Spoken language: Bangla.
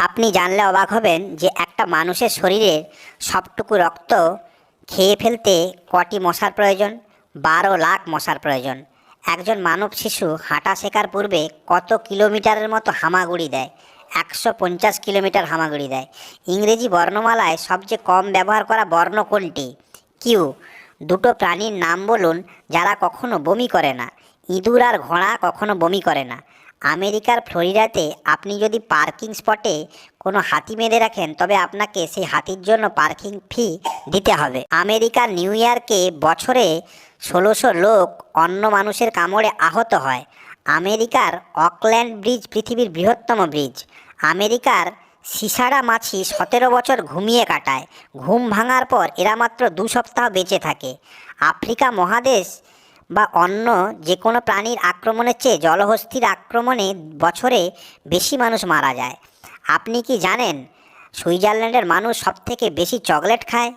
আপনি জানলে অবাক হবেন যে একটা মানুষের শরীরের সবটুকু রক্ত খেয়ে ফেলতে কটি মশার প্রয়োজন, বারো লাখ মশার প্রয়োজন। একজন মানব শিশু হাঁটা শেখার পূর্বে কত কিলোমিটারের মতো হামাগুড়ি দেয়? একশো পঞ্চাশ কিলোমিটার হামাগুড়ি দেয়। ইংরেজি বর্ণমালায় সবচেয়ে কম ব্যবহার করা বর্ণ কোনটি? কিউ। দুটো প্রাণীর নাম বলুন যারা কখনো বমি করে না। ইঁদুর আর ঘোড়া কখনো বমি করে না। আমেরিকার ফ্লোরিডাতে আপনি যদি পার্কিং স্পটে কোনো হাতি বেঁধে রাখেন, তবে আপনাকে সেই হাতির জন্য পার্কিং ফি দিতে হবে। আমেরিকার নিউ ইয়র্কে বছরে ষোলোশো লোক অন্য মানুষের কামড়ে আহত হয়। আমেরিকার অকল্যান্ড ব্রিজ পৃথিবীর বৃহত্তম ব্রিজ। আমেরিকার সিসারা মাছি সতেরো বছর ঘুমিয়ে কাটায়। ঘুম ভাঙার পর এরা মাত্র দু সপ্তাহ বেঁচে থাকে। আফ্রিকা মহাদেশ বা অন্য যে কোনো প্রাণীর আক্রমণের চেয়ে জলহস্তির আক্রমণে বছরে বেশি মানুষ মারা যায়। আপনি কি জানেন সুইজারল্যান্ডের মানুষ সবথেকে বেশি চকলেট খায়?